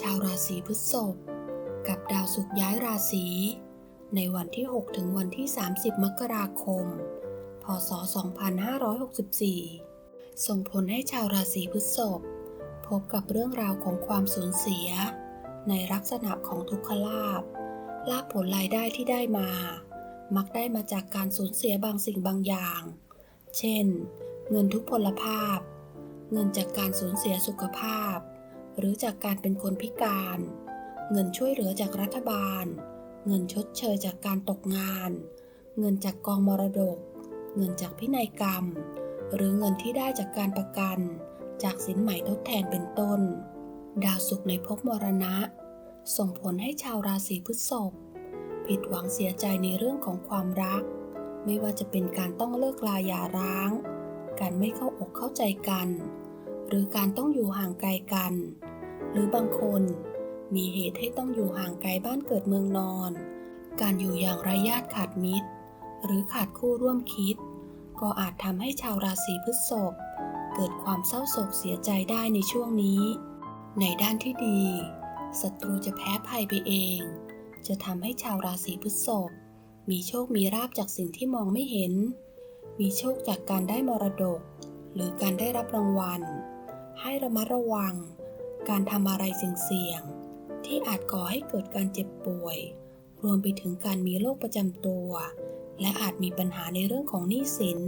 ชาวราศีพฤษภกับดาวศุกร์ย้ายราศีในวันที่ 6 ถึงวันที่ 30 มกราคม พศ 2564 ส่งผลให้ชาวราศีพฤษภพบกับเรื่องราวของความสูญเสีย ในลักษณะของทุกขลาภลาภผลรายได้ที่ได้มา มักได้มาจากการสูญเสียบางสิ่งบางอย่าง เช่น เงินทุกพลภาพ เงินจากการสูญเสียสุขภาพ หรือจากการเป็นคนพิการ เงินช่วยเหลือจากรัฐบาล เงินชดเชยจากการตกงาน เงินจากกองมรดก เงินจากพินัยกรรม หรือเงินที่ได้จากการประกัน จากสินใหม่ทดแทนเป็นต้น ดาวศุกร์ในภพมรณะ ส่งผลให้ชาวราศีพฤษภผิดหวังเสียใจในเรื่องของความรัก ไม่ว่าจะเป็นการต้องเลิกลาหย่าร้าง การไม่เข้าอกเข้าใจกัน หรือการต้องอยู่ห่างไกลกัน หรือบางคนมีเหตุให้ต้องอยู่ห่างไกลบ้านเกิดเมืองนอน การอยู่อย่างไร้ญาติขาดมิตร หรือขาดคู่ร่วมคิด ก็อาจทำให้ชาวราศีพฤษภเกิดความเศร้าโศกเสียใจได้ในช่วงนี้ ในด้านที่ดีศัตรูจะแพ้ภัยไปเอง จะทำให้ชาวราศีพฤษภมีโชคมีราบจากสิ่งที่มองไม่เห็น มีโชคจากการได้มรดก หรือการได้รับรางวัล ให้ระมัดระวัง การทำอะไรเสี่ยงๆที่อาจก่อให้เกิดการเจ็บป่วย รวมไปถึงการมีโรคประจำตัว และอาจมีปัญหาในเรื่องของหนี้สิน